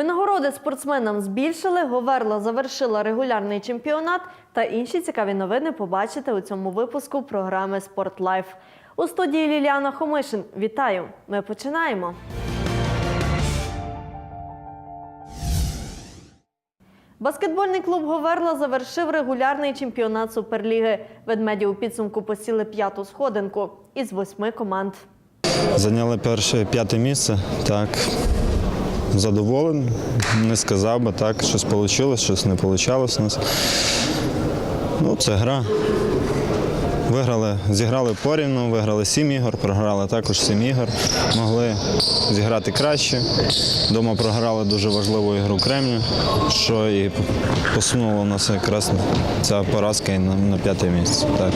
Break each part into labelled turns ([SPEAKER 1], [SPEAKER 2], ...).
[SPEAKER 1] Винагороди спортсменам збільшили, Говерла завершила регулярний чемпіонат та інші цікаві новини побачите у цьому випуску програми Спорт Лайф. У студії Ліліана Хомишин. Вітаю! Ми починаємо. Баскетбольний клуб Говерла завершив регулярний чемпіонат Суперліги. Ведмеді у підсумку посіли п'яту сходинку із восьми команд.
[SPEAKER 2] Зайняли перше п'яте місце. Так. Задоволений. Не сказав би так, щось вийшло, щось не вийшло у нас. Ну, це гра. Виграли, зіграли порівну, виграли сім ігор, програли також сім ігор. Могли зіграти краще. Дома програли дуже важливу ігру Кремню, що і посунуло нас якраз ця поразка і на, на п'яте місце. Так.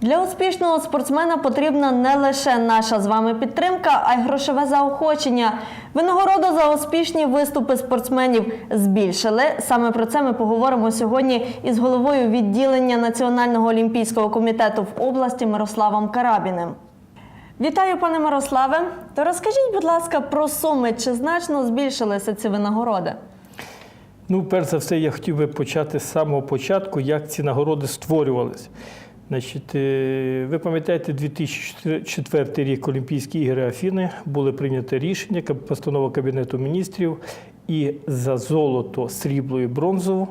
[SPEAKER 1] Для успішного спортсмена потрібна не лише наша з вами підтримка, а й грошове заохочення. Винагороду за успішні виступи спортсменів збільшили. Саме про це ми поговоримо сьогодні із головою відділення Національного олімпійського комітету в області Мирославом Карабіним. Вітаю, пане Мирославе. То розкажіть, будь ласка, про суми, чи значно збільшилися ці винагороди?
[SPEAKER 3] Ну, перш за все, я хотів би почати з самого початку, як ці нагороди створювалися. Значить, е, ви пам'ятаєте, 2004 рік Олімпійські ігри Афіни були прийнято рішення, постанова Кабінету міністрів, і за золото, срібло і бронзову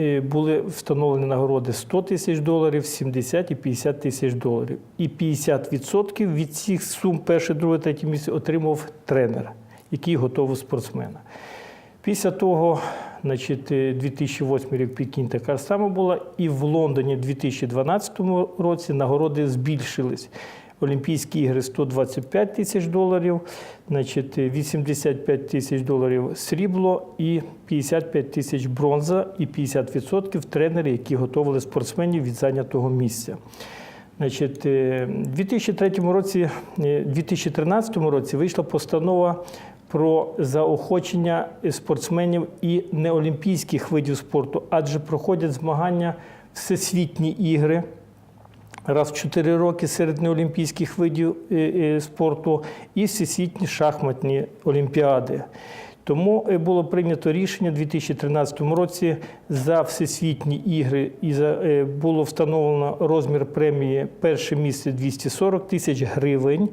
[SPEAKER 3] е, були встановлені нагороди 100 тисяч доларів, 70 і 50 тисяч доларів. І 50% від цих сум перше, друге, третє місце отримав тренер, який готовий спортсмена. Після того, значить, е, 2008 рік в Пекіні така сама була, і в Лондоні в 2012 році нагороди збільшились. Олімпійські ігри 125 тисяч доларів, значить, е, 85 тисяч доларів срібло і 55 тисяч бронза, і 50% тренери, які готували спортсменів від зайнятого місця. Значить, е, 2003 році, е, 2013 році вийшла постанова про заохочення спортсменів і неолімпійських видів спорту, адже проходять змагання всесвітні ігри раз в 4 роки серед неолімпійських видів е, е, спорту і всесвітні шахматні олімпіади. Тому е, було прийнято рішення у 2013 році за всесвітні ігри і за, е, було встановлено розмір премії перше місце 240 тисяч гривень,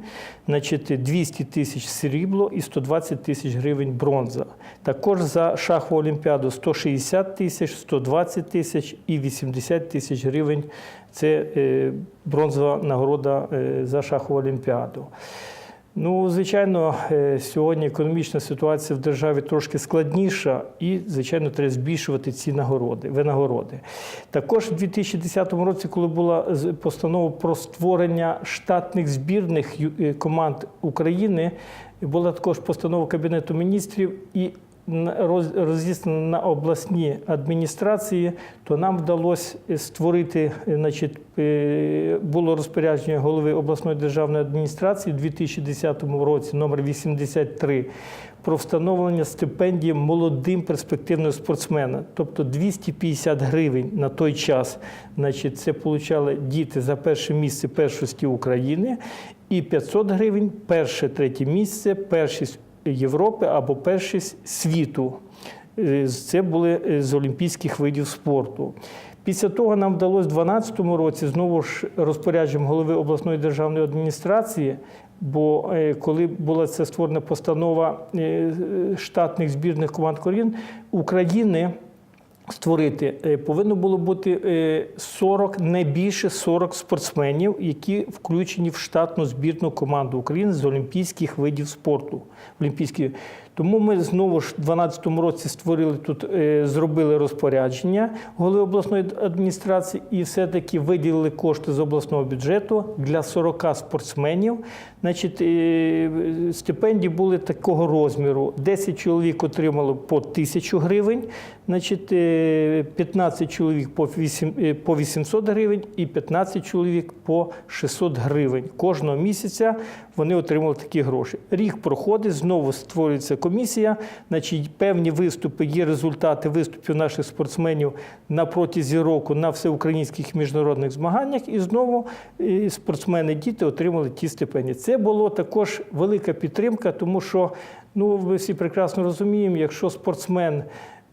[SPEAKER 3] значить 200 тисяч срібло і 120 тисяч гривень бронза. Також за шахову олімпіаду 160 тисяч, 120 тисяч і 80 тисяч гривень. Це е, бронзова нагорода за шахову олімпіаду. Ну, звичайно, е, сьогодні економічна ситуація в державі трошки складніша, і, звичайно, треба збільшувати ці нагороди, винагороди. Також в 2010 році, коли була постанова про створення штатних збірних е, команд України, була також постанова Кабінету міністрів і на- роз- розіслана на обласні адміністрації, то нам вдалося створити, е, значить, е, було розпорядження голови обласної державної адміністрації у 2010 році, номер 83, про встановлення стипендії молодим перспективним спортсменам. Тобто 250 гривень на той час, значить, це получали діти за перше місце першості України, і 500 гривень перше, третє місце, першість Європи або першість світу. Е, Це були е, з олімпійських видів спорту. Після того нам вдалося в 2012 році знову ж розпорядженням голови обласної державної адміністрації. Бо е, коли була це створена постанова штатних збірних команд корін України створити, е, повинно було бути е, 40, не більше 40 спортсменів, які включені в штатну збірну команду України з олімпійських видів спорту. Олімпійські. Тому ми знову ж у 2012 році створили тут, е, зробили розпорядження голови обласної адміністрації і все-таки виділили кошти з обласного бюджету для 40 спортсменів. Значить, е, стипендії були такого розміру: 10 чоловік отримали по 1000 гривень, значить, е, 15 чоловік по 8 е, 800 гривень і 15 чоловік по 600 гривень. Кожного місяця вони отримали такі гроші. Рік проходить, знову створюється комісія, значить, певні виступи, є результати виступів наших спортсменів на протязі року на всеукраїнських міжнародних змаганнях, і знову е, спортсмени, діти отримали ті стипендії. Це було також велика підтримка, тому що ну, ми всі прекрасно розуміємо, якщо спортсмен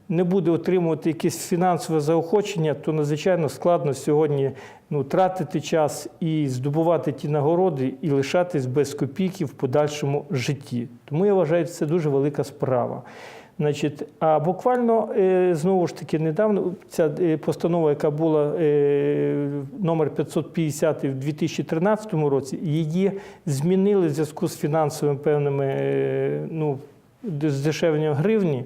[SPEAKER 3] не буде отримувати якесь фінансове заохочення, то надзвичайно складно сьогодні ну, тратити час і здобувати ті нагороди, і лишатись без копійки в подальшому житті. Тому я вважаю, це дуже велика справа. Значить, а буквально е, знову ж таки недавно ця е, постанова, яка була е, номер 550 в 2013 році, її змінили в зв'язку з фінансовими певними ну, здешевленням гривні.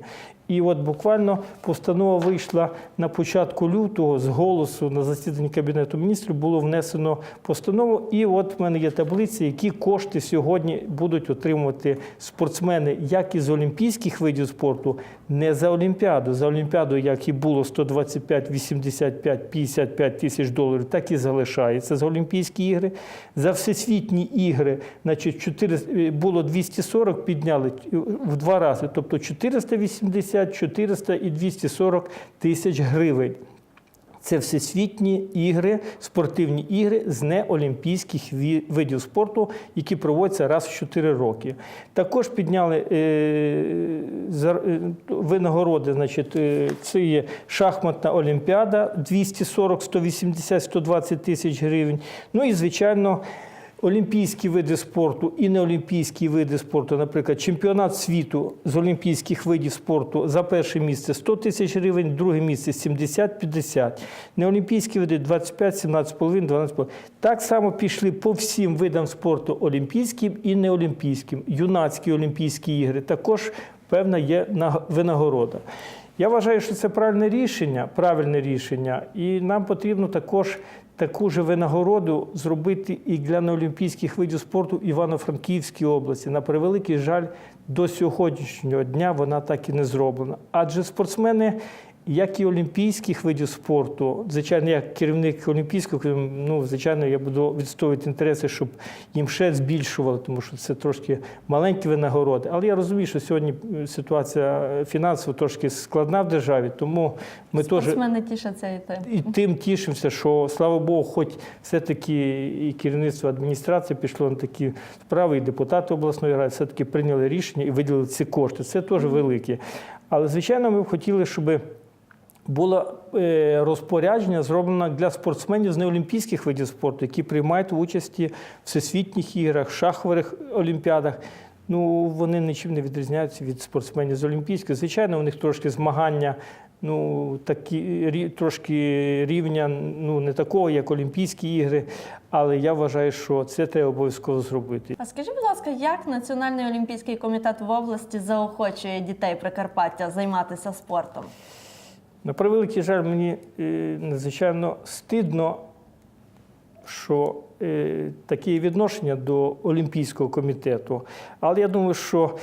[SPEAKER 3] І от буквально постанова вийшла на початку лютого з голосу на засіданні Кабінету міністрів було внесено постанову. І от в мене є таблиці, які кошти сьогодні будуть отримувати спортсмени як із олімпійських видів спорту, не за Олімпіаду. За Олімпіаду, як і було 125, 85, 55 тисяч доларів, так і залишається за Олімпійські ігри. За всесвітні ігри, значить, 4, е, було 240, підняли в два рази, тобто 480, 400 і 240 тисяч гривень. Це всесвітні ігри, спортивні ігри з неолімпійських видів спорту, які проводяться раз в 4 роки. Також підняли е, е, винагороди. Значить, е, це є шахматна олімпіада 240, 180, 120 тисяч гривень. Ну і звичайно. Олімпійські види спорту і неолімпійські види спорту, наприклад, чемпіонат світу з олімпійських видів спорту за перше місце 100 тисяч гривень, друге місце 70-50. Неолімпійські види 25, 17,5, 12,5. Так само пішли по всім видам спорту олімпійським і неолімпійським. Юнацькі Олімпійські ігри також певна є наг- винагорода. Я вважаю, що це правильне рішення, правильне рішення, і нам потрібно також таку ж винагороду зробити і для неолімпійських видів спорту Івано-Франківській області. На превеликий жаль, до сьогоднішнього дня вона так і не зроблена. Адже спортсмени, як і олімпійських видів спорту, звичайно, як керівник олімпійського, ну звичайно, я буду відстоювати інтереси, щоб їм ще збільшували, тому що це трошки маленькі винагороди. Але я розумію, що сьогодні е, ситуація фінансово трошки складна в державі, тому ми теж
[SPEAKER 1] тішаться і тим.
[SPEAKER 3] і тим тішимося, що слава Богу, хоч все-таки і керівництво адміністрації пішло на такі справи, і депутати обласної ради все-таки прийняли рішення і виділили ці кошти. Це теж велике. Але, звичайно, ми б хотіли, щоб було е, розпорядження зроблено для спортсменів з неолімпійських видів спорту, які приймають участі в всесвітніх іграх, шахових олімпіадах. Ну, вони нічим не відрізняються від спортсменів з олімпійських. Звичайно, у них трошки змагання, ну такі трошки рівня, ну не такого, як Олімпійські ігри. Але я вважаю, що це треба обов'язково зробити.
[SPEAKER 1] А скажіть, будь ласка, як Національний олімпійський комітет в області заохочує дітей Прикарпаття займатися спортом?
[SPEAKER 3] На превеликий жаль, мені е, надзвичайно стидно, що е, таке відношення до Олімпійського комітету. Але я думаю, що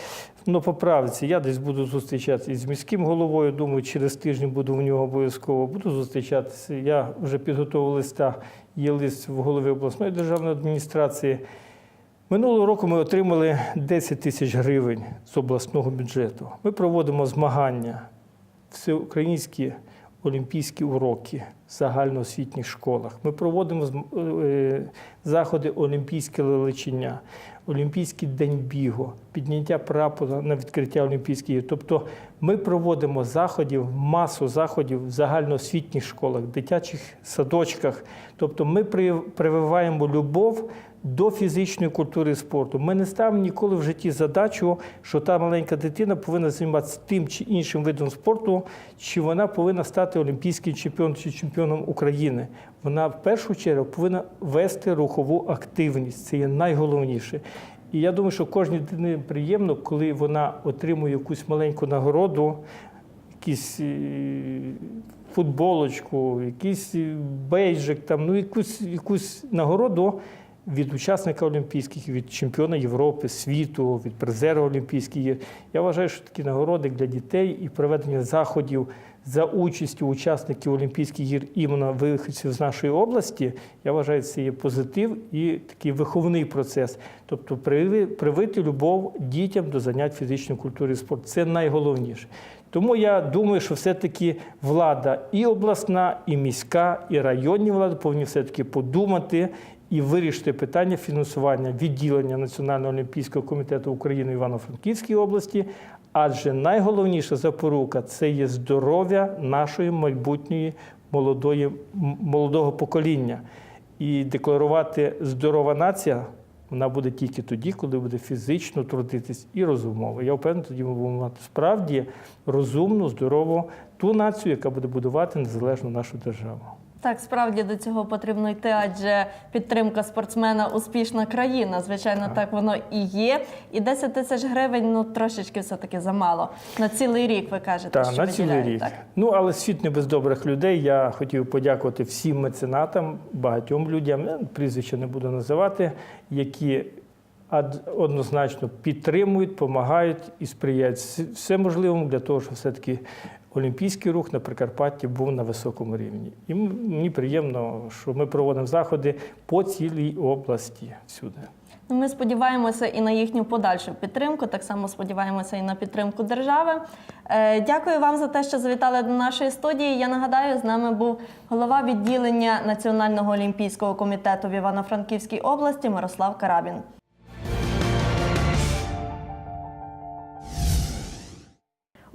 [SPEAKER 3] ну, по я десь буду зустрічатися із міським головою. Думаю, через тиждень буду в нього обов'язково. Буду зустрічатися. Я вже підготував листа, є лист в голові обласної державної адміністрації. Минулого року ми отримали 10 тисяч гривень з обласного бюджету. Ми проводимо змагання всеукраїнські олімпійські уроки в загальноосвітніх школах. Ми проводимо е, заходи олімпійське лелечення, Олімпійський день бігу, підняття прапора на відкриття Олімпійських ігор. Тобто ми проводимо заходів, масу заходів в загальноосвітніх школах, дитячих садочках. Тобто ми прививаємо любов до фізичної культури і спорту. Ми не ставимо ніколи в житті задачу, що та маленька дитина повинна займатися тим чи іншим видом спорту, чи вона повинна стати олімпійським чемпіоном чи чемпіоном України. Вона в першу чергу повинна вести рухову активність. Це є найголовніше. І я думаю, що кожній дитині приємно, коли вона отримує якусь маленьку нагороду, якісь е, футболочку, якийсь е, бейджик, там, ну, якусь, якусь нагороду, від учасника Олімпійських, від чемпіона Європи, світу, від призера Олімпійських ігор. Я вважаю, що такі нагороди для дітей і проведення заходів за участю учасників Олімпійських ігор іменно виходців з нашої області, я вважаю, це є позитив і такий виховний процес. Тобто привити, любов дітям до занять фізичної культури і спорту. Це найголовніше. Тому я думаю, що все-таки влада і обласна, і міська, і районні влади повинні все-таки подумати і вирішити питання фінансування відділення Національного олімпійського комітету України Івано-Франківській області. Адже найголовніша запорука це є здоров'я нашої майбутньої молодої, молодого покоління. І декларувати здорова нація вона буде тільки тоді, коли буде фізично трудитись і розумово. Я впевнений, тоді ми будемо мати справді розумну, здорову ту націю, яка буде будувати незалежну нашу державу.
[SPEAKER 1] Так, справді до цього потрібно йти, адже підтримка спортсмена успішна країна. Звичайно, так, воно і є. І 10 тисяч гривень ну трошечки все-таки замало. На цілий рік ви кажете,
[SPEAKER 3] Так,
[SPEAKER 1] що
[SPEAKER 3] на цілий рік.
[SPEAKER 1] Так.
[SPEAKER 3] Ну, але світ не без добрих людей. Я хотів подякувати всім меценатам, багатьом людям, я прізвища не буду називати, які однозначно підтримують, допомагають і сприяють все можливому для того, щоб все-таки олімпійський рух на Прикарпатті був на високому рівні. І мені приємно, що ми проводимо заходи по цілій області всюди.
[SPEAKER 1] Ну, Ми сподіваємося і на їхню подальшу підтримку. Так само сподіваємося і на підтримку держави. Е, Дякую вам за те, що завітали до нашої студії. Я нагадаю, з нами був голова відділення Національного олімпійського комітету в Івано-Франківській області Мирослав Карабін.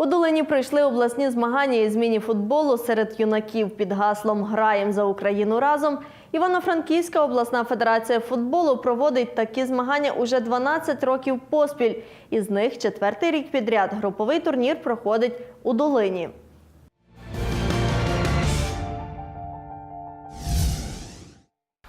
[SPEAKER 1] У Долині пройшли обласні змагання із міні-футболу серед юнаків під гаслом Граєм за Україну разом. Івано-Франківська обласна федерація футболу проводить такі змагання уже 12 років поспіль. Із них четвертий рік підряд груповий турнір проходить у Долині.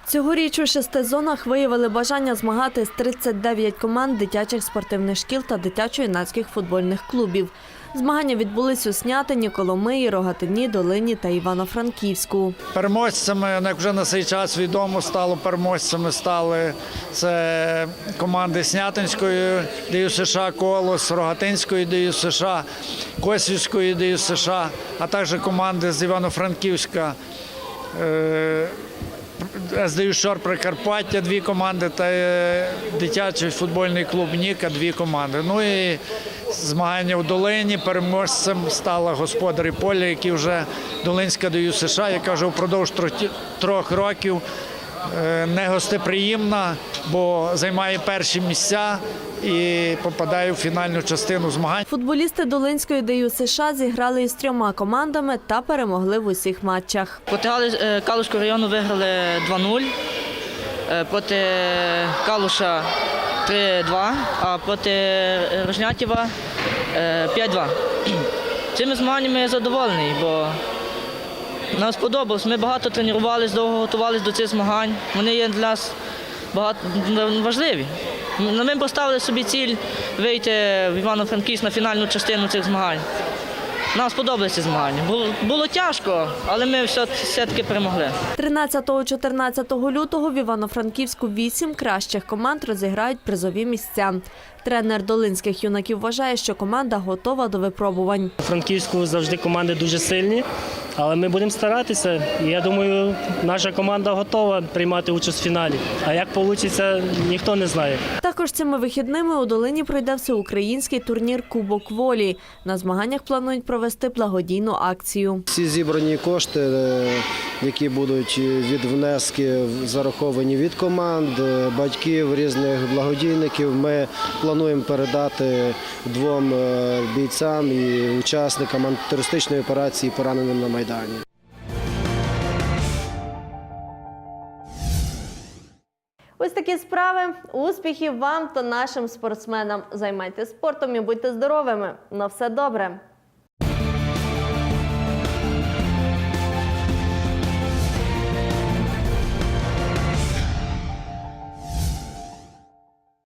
[SPEAKER 1] Цьогоріч у шести зонах виявили бажання змагатись 39 команд дитячих спортивних шкіл та дитячо-юнацьких футбольних клубів. Змагання відбулись у Снятині, Коломиї, Рогатині, Долині та Івано-Франківську.
[SPEAKER 4] Переможцями, як вже на цей час відомо стало, переможцями стали це команди Снятинської ДЮ США Колос, Рогатинської ДЮ США, Косівської ДЮ США, а також команди з Івано-Франківська. е, СДЮ Шор Прикарпаття дві команди та е, дитячий футбольний клуб Ніка дві команди. Ну і змагання в Долині переможцем стала господарі поля, які вже Долинська ДЮ США, яка вже впродовж трьох років е, не гостеприємна, бо займає перші місця і попадає в фінальну частину змагань.
[SPEAKER 1] Футболісти Долинської ДЮ США зіграли із трьома командами та перемогли в усіх матчах.
[SPEAKER 5] Проти е, району виграли 2-0, е, проти Калуша 3-2, а проти е, 5-2. Цими змаганнями я задоволений, бо нам сподобалось. Ми багато тренувалися, довго готувалися до цих змагань. Вони є для нас багато важливі. Ми поставили собі ціль вийти в Івано-Франківськ на фінальну частину цих змагань. Нам сподобалися змагання. Було, було тяжко, але ми все, все-таки перемогли.
[SPEAKER 1] 13-14 лютого в Івано-Франківську вісім кращих команд розіграють призові місця. Тренер долинських юнаків вважає, що команда готова до випробувань.
[SPEAKER 6] У Франківську завжди команди дуже сильні, але ми будемо старатися. І я думаю, наша команда готова приймати участь в фіналі. А як вийде, ніхто не знає.
[SPEAKER 1] Також цими вихідними у Долині пройде всеукраїнський турнір Кубок волі. На змаганнях планують провести благодійну акцію.
[SPEAKER 7] Всі зібрані кошти, е, які будуть від внески зараховані від команд, е, батьків, різних благодійників, ми плануємо передати двом е, бійцям і учасникам антитерористичної операції, пораненим на Майдані.
[SPEAKER 1] Ось такі справи. Успіхів вам та нашим спортсменам. Займайтесь спортом і будьте здоровими. На все добре.